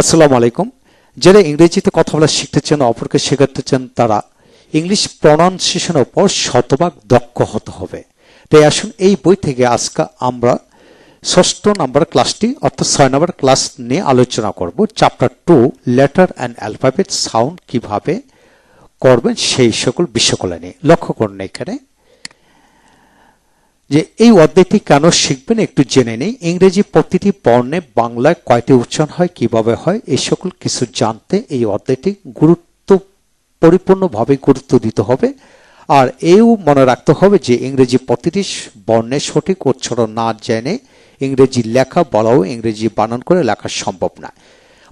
আসসালামু আলাইকুম। যারা ইংরেজিতে কথা বলা শিখতে চান, অপরকে শেখাতে চান, তারা ইংলিশ প্রনাউন্সিয়েশনের উপর শতভাগ দক্ষ হতে হবে। তাই আসুন এই বই থেকে আজকে আমরা ষষ্ঠ নম্বর ক্লাসটি, অর্থাৎ ছয় নম্বর ক্লাস নিয়ে আলোচনা করব। Chapter two letter and alphabet sound কীভাবে করবেন সেই সকল বিষয়গুলো নিয়ে। লক্ষ্য করুন এখানে। যে এই অধ্যায়টি কেন শিখবেন একটু জেনে নেই। ইংরেজি প্রতিটি বর্ণে বাংলায় কয়টি উচ্চারণ হয়, কীভাবে হয়, এই সকল কিছু জানতে এই অধ্যায়টি গুরুত্ব পরিপূর্ণভাবে গুরুত্ব দিতে হবে। আর এও মনে রাখতে হবে যে ইংরেজি প্রতিটি বর্ণের সঠিক উচ্চারণ না জেনে ইংরেজি লেখা বলাও ইংরেজি বানান করে লেখা সম্ভব না।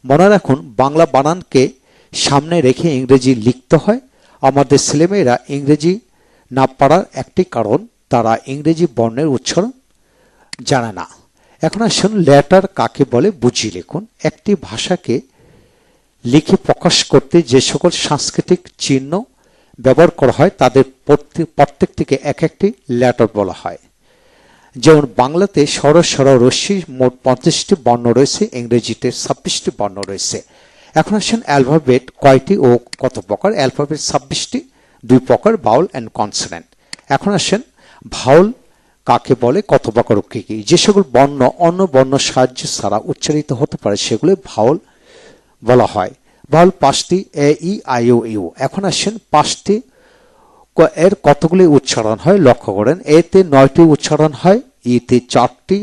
মনে রাখুন, বাংলা বানানকে সামনে রেখে ইংরেজি লিখতে হয়। আমাদের ছেলেমেয়েরা ইংরেজি না পারার একটি কারণ তারা ইংরেজি বর্ণের উচ্চারণ জানে না। এখন আসুন লেটার কাকে বলে বুঝিয়ে লিখুন। একটি ভাষাকে লিখে প্রকাশ করতে যে সকল সাংস্কৃতিক চিহ্ন ব্যবহার করা হয়, তাদের প্রত্যেক, প্রত্যেকটিকে এক একটি লেটার বলা হয়। যেমন বাংলাতে সর সর রশ্মি মোট পঞ্চাশটি বর্ণ রয়েছে, ইংরেজিতে ছাব্বিশটি বর্ণ রয়েছে। এখন আসেন অ্যালফাবেট কয়টি ও কত প্রকার? অ্যালফাবেট ছাব্বিশটি, দুই প্রকার, বাউল অ্যান্ড কনসোনেন্ট এখন আসেন ভাউল কাকে বলে ও কি যে সকল বর্ণ, অন্য বর্ণ সাহায্য ছাড়া উচ্চারিত হতে পারে, সেগুলো ভাউল বলা হয়। ভাউল পাঁচটি, এ, ই, আই, ও ইউ এখন আসেন পাঁচটি এর কতগুলি উচ্চারণ হয়, লক্ষ্য করেন। এতে নয়টি উচ্চারণ হয়, ইতে চারটি,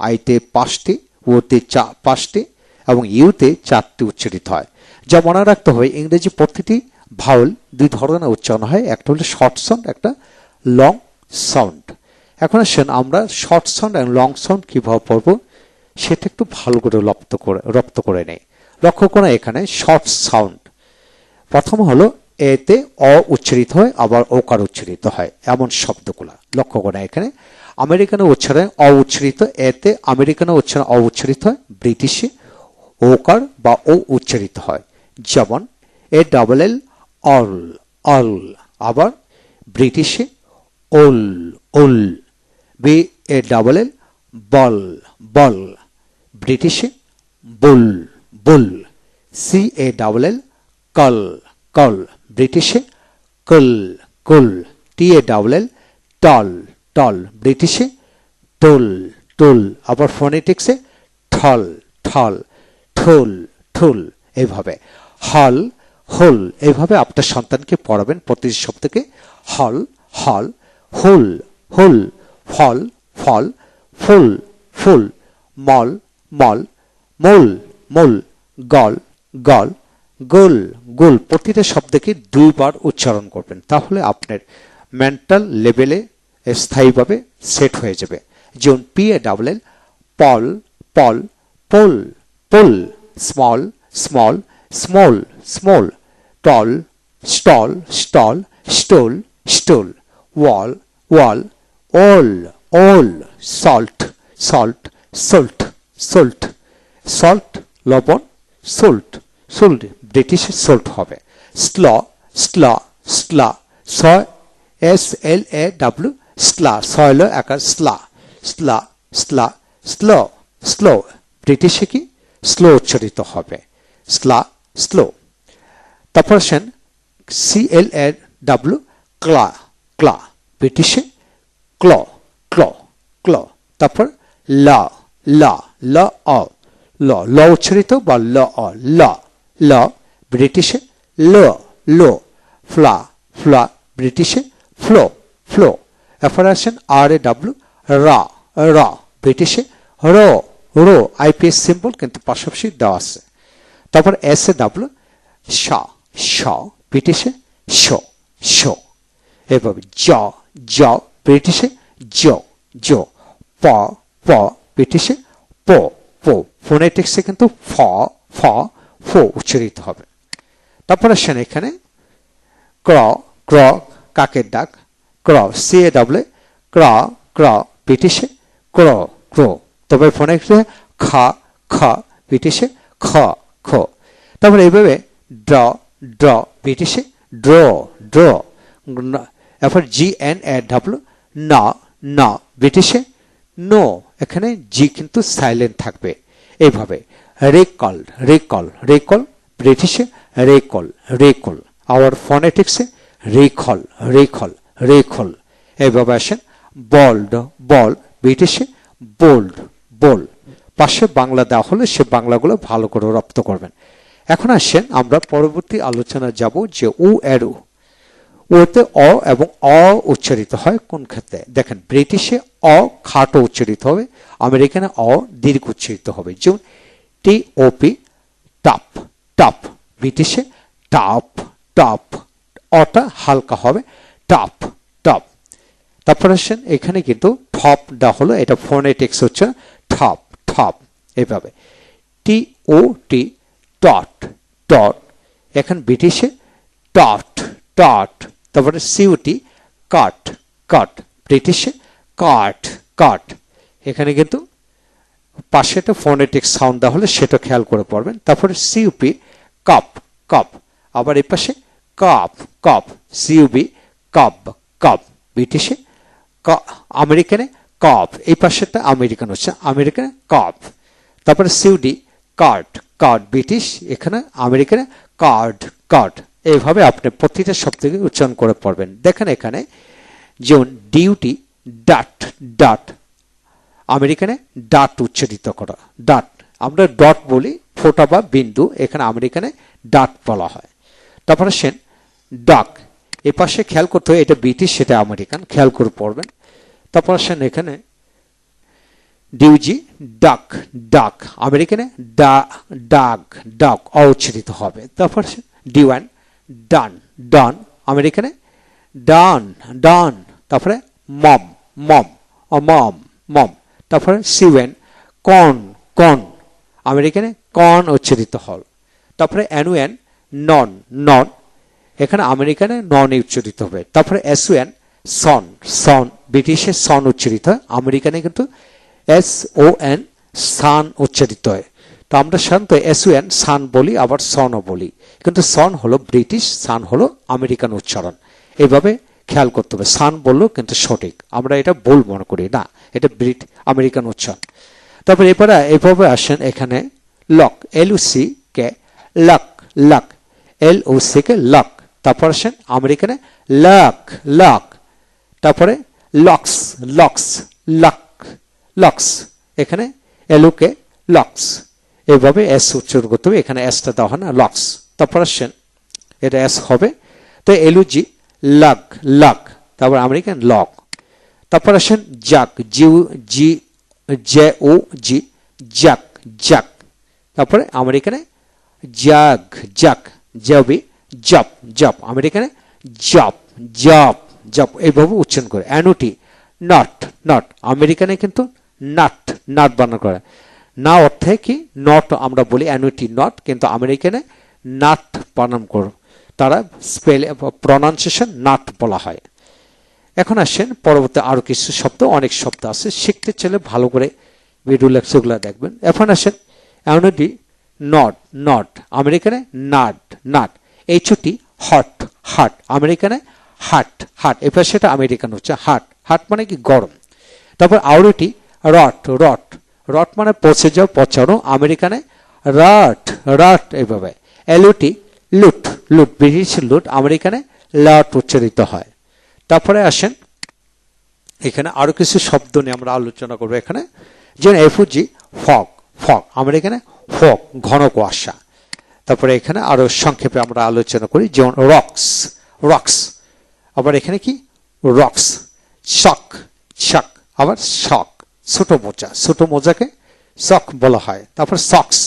আইতে পাঁচটি, ওতে চা, পাঁচটি এবং ইউতে চারটি উচ্চারিত হয়। যা মনে রাখতে হবে, ইংরেজি প্রতিটি ভাউল দুই ধরনের উচ্চারণ হয়। একটা হলো শর্ট সাউন্ড একটা লং সাউন্ড এখন আসেন আমরা শর্ট সাউন্ড এবং লং সাউন্ড কীভাবে পড়ব, সেটা একটু ভালো করে রপ্ত করে রপ্ত করে নেই। লক্ষ্য করা এখানে শর্ট সাউন্ড প্রথম হলো এতে অ উচ্চারিত হয়, আবার ওকার উচ্চারিত হয়, এমন শব্দগুলা। লক্ষ্য করা এখানে। আমেরিকানে উচ্চারণে অ উচ্চারিত, এতে আমেরিকানে উচ্চারণ অ উচ্চারিত হয়, ব্রিটিশে ওকার বা ও উচ্চারিত হয়। যেমন, A double L all all, আবার ব্রিটিশে all all B A double L ball ball, ব্রিটিশে ball ball C A double L call call, ব্রিটিশে call call T A double L tall tall, ব্রিটিশে tall tall আবার ফোনেটিক্সে ঠল ঠল ঠুল ঠুল এইভাবে। হল, হুল, এইভাবে আপনার সন্তানকে পড়াবেন প্রতিটি শব্দকে। হল হল হুল হুল, ফল ফল, ফুল ফুল, মল মল, মূল মূল, গল গল, গোল গোল প্রতিটা শব্দকে দুইবার উচ্চারণ করবেন। তাহলে আপনার মেন্টাল লেভেলে স্থায়ীভাবে সেট হয়ে যাবে। যেমন P A double L pall pall, pole pole small small small small tall stall stall stole stole wall wall all all salt salt salt salt salt লবণ সোল্ট সোল্ট ব্রিটিশে সোল্ট হবে। Slaw slaw, slaw, saw, S, L, A, W, slaw soil একার স্লা স্লা স্লা, স্ল, slow, ব্রিটিশে কি? Slow উচ্চারিত হবে। স্লা, slow. তারপর আসেন সি এল এ ডাব্লিউ ক্লা। ক্লা, ব্রিটিশে ক্ল ক্ল ক্ল, তারপর ল ল ল অ ল ল উচ্চারিত বা ল অ ল ল, ব্রিটিশে ল, লো, ফ্লা ফ্লা, ব্রিটিশে ফ্লো ফ্লো, এরপর আসেন আর এ ডাব্লিউ, রা রা, ব্রিটিশে র, রো, আইপিএস সিম্বল কিন্তু পাশাপাশি দেওয়া আছে। তারপর এস এ ডাব্লিউ স স ব্রিটিশে শ শ। এভাবে জ জ, ব্রিটিশে জ জ, প প, ব্রিটিশে প প, ফোনেটিক্সে কিন্তু ফ ফ ফ উচ্চারিত হবে। তারপর আসেন এখানে ক্র ক্র, কাকের ডাক, ক্র, সি, এ ডাবলে ক্র ক্র, ব্রিটিশে ক্র ক্র। তবে ফোনেটিক্সে খ খ, ব্রিটিশে খ খ। তারপরে এইভাবে ড্র ড্র ব্রিটিশে ড্র ড্র। এরপর জি এন এ ডাব্লু না না, ব্রিটিশে নো, এখানে জি কিন্তু সাইলেন্ট থাকবে। এইভাবে রিকল রেকল রেকল ব্রিটিশে রেকল রেকল আওয়ার ফনেটিক্সে রিকল রেখল রিকল এইভাবে আসেন বল্ড বল ব্রিটিশে বোল্ড বোল পাশে বাংলা দেওয়া হলে সে বাংলাগুলো ভালো করে রপ্ত করবেন। এখন আসেন আমরা পরবর্তী আলোচনা যাব যে উ এর ওতে অ এবং অ উচ্চারিত হয় কোন ক্ষেত্রে? দেখেন, ব্রিটিশে অ খাটো উচ্চারিত হবে, আমেরিকানে অ দীর্ঘ উচ্চারিত হবে। যেমন টি ওপি টাপ টাপ। ব্রিটিশে টাপ টাপ। অটা হালকা হবে, টাপ টাপ। তারপর আসেন, এখানে কিন্তু ঠপ ডা হলো, এটা ফোনেটিক্স হচ্ছে ঠপ ঠপ, এভাবে। T O T dot tot. এখন ব্রিটিশে ডট ডট তারপরে সিউটি কাট কাট ব্রিটিশে কাট কাট এখানে কিন্তু পাশে একটা ফোনেটিক সাউন্ড দেওয়া হলে সেটা খেয়াল করে পড়বেন। তারপরে সিউপি কাপ কাপ আবার এই পাশে কাপ কাপ সিউবি কাপ কাপ ব্রিটিশে আমেরিকানে কাপ এই পাশেটা আমেরিকান হচ্ছে। আমেরিকানে কাপ তারপরে সিউডি কার্ড কার্ড ব্রিটিশ এখানে আমেরিকানে কার্ড কার্ড এইভাবে আপনি প্রতিটা শব্দকে উচ্চারণ করে পড়বেন। দেখেন এখানে যেমন ডিউটি ডাট ডাট আমেরিকানে ডাট উচ্চারিত করা। ডাট আমরা ডট বলি, ফোটা বা বিন্দু, এখানে আমেরিকানে ডাট বলা হয়। তারপরে সেন ডাক এ পাশে খেয়াল করতে হয় এটা ব্রিটিশ, সেটা আমেরিকান, খেয়াল করে পড়বেন। তারপর আসেন এখানে ডিউজি ডাক ডাক আমেরিকানে ডা ডাক ডাক অউচ্চারিত হবে। তারপর ডিওয়ান ডান ডান আমেরিকানে ডান ডান, তারপরে মম মম মম মম, তারপরে সিভেন কন কন আমেরিকানে কন উচ্চারিত হল। তারপরে অ্যানুয়ান নন নন, এখানে আমেরিকানে নন উচ্চারিত হবে। তারপরে এসওয়ান সন সন ব্রিটিশে সন উচ্চারিত হয়। আমেরিকানে কিন্তু এস ও এন সান উচ্চারিত হয়। তো আমরা সাধারণত এস ও এন সান বলি, আবার সনও বলি। কিন্তু সন হলো ব্রিটিশ, সান হলো আমেরিকান উচ্চারণ। এইভাবে খেয়াল করতে হবে। সান বললেও কিন্তু সঠিক। আমরা এটা ভুল মনে করি। না, এটা ব্রিট, আমেরিকান উচ্চারণ। তারপরে এরপরে, এভাবে আসেন এখানে lock L C K lock lock L O C K lock. তারপর আসেন আমেরিকানে লাক লাক। তারপরে লক্স লক্স, লক, লক্স। এখানে এলুকে লক্স। এইভাবে এস উচ্চারণ করতে হবে। এখানে এসটা দেওয়া হয় না, লক্স। তারপর আসছেন, এটা এস হবে। তো এলুজি লাগ লাগ। তারপর আমেরিকান লক তারপর আসেন জাক জিউ জি, জে ও, জি, জাক জাক। তারপরে আমেরিকানে জাগ, জাক, জবি জপ জপ আমেরিকানে জপ জপ জপ এইভাবে উচ্চারণ করে। অ্যানুটি, নট নট। আমেরিকানে কিন্তু নাট নাট বানান করে। না অর্থে কি? নট আমরা বলি অ্যানুইটি নট কিন্তু আমেরিকানে নাট প্রণাম করো, তারা স্পেল প্রনাউন্সিয়েশন নাট বলা হয়। এখন আসেন, পরবর্তী আরও কিছু শব্দ, অনেক শব্দ আছে, শিখতে চাইলে ভালো করে ভিডিও লেকচারগুলো দেখবেন। এখন আসেন অ্যানুইটি নট নট আমেরিকানে নাট নাট এই ছুটি হট হাট আমেরিকানে হাট হাট এবার সেটা আমেরিকান হচ্ছে হাট হাট মানে কি? গরম। তারপর আউরিটি রট রট রট মানে পচে যাও পচানো, আমেরিকানে রাট রাট এইভাবে এলুটি লুট লুট, ব্রিটিশ লুট, আমেরিকানে লাট উচ্চারিত হয়। তারপরে আসেন, এখানে আরও কিছু শব্দ নিয়ে আমরা আলোচনা করব এখানে। যেমন এফুজি ফগ ফগ আমেরিকানে ফগ ঘন কুয়াশা। তারপরে এখানে আরও সংক্ষেপে আমরা আলোচনা করি, যেমন রক্স রক্স আবার এখানে কি? রক্স শক শক আবার শক ছোট মোজা, ছোট মোজাকে শক বলা হয়। তারপর সক্স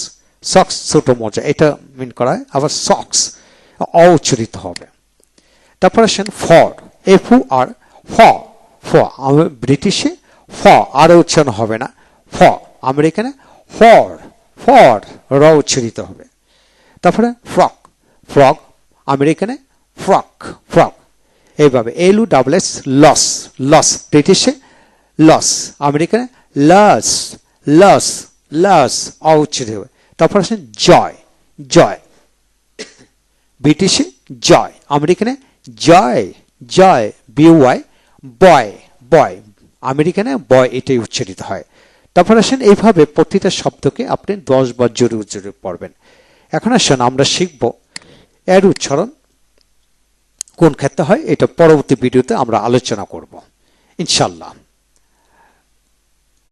সক্স ছোট মোজা, এটা মিন করা হয়। আবার সক্স অউচ্চারিত হবে। তারপর আসেন ফর এফ আর ফ ফ ব্রিটিশে ফ আর উচ্চারণ হবে না। ফ আমেরিকানে ফর ফর র উচ্চারিত হবে। তারপরে ফ্রক ফ্রক আমেরিকানে ফ্রক ফ্রক এইভাবে L double S loss loss ব্রিটিশে loss আমেরিকানে লস লস লস অউচ্চারিত হবে। তারপর আসেন জয় জয়। ব্রিটিশে জয়। আমেরিকানে জয় জয় বিওয়াই বয় বয় আমেরিকানে বয় এটাই উচ্চারিত হয়। তারপর আসেন এইভাবে প্রতিটা শব্দকে আপনি দশ বার জোরে জোরে পড়বেন। এখন আসেন আমরা শিখব এর উচ্চারণ কোন ক্ষেত্রে হয়, এটা পরবর্তী ভিডিওতে আমরা আলোচনা করব। ইনশাল্লাহ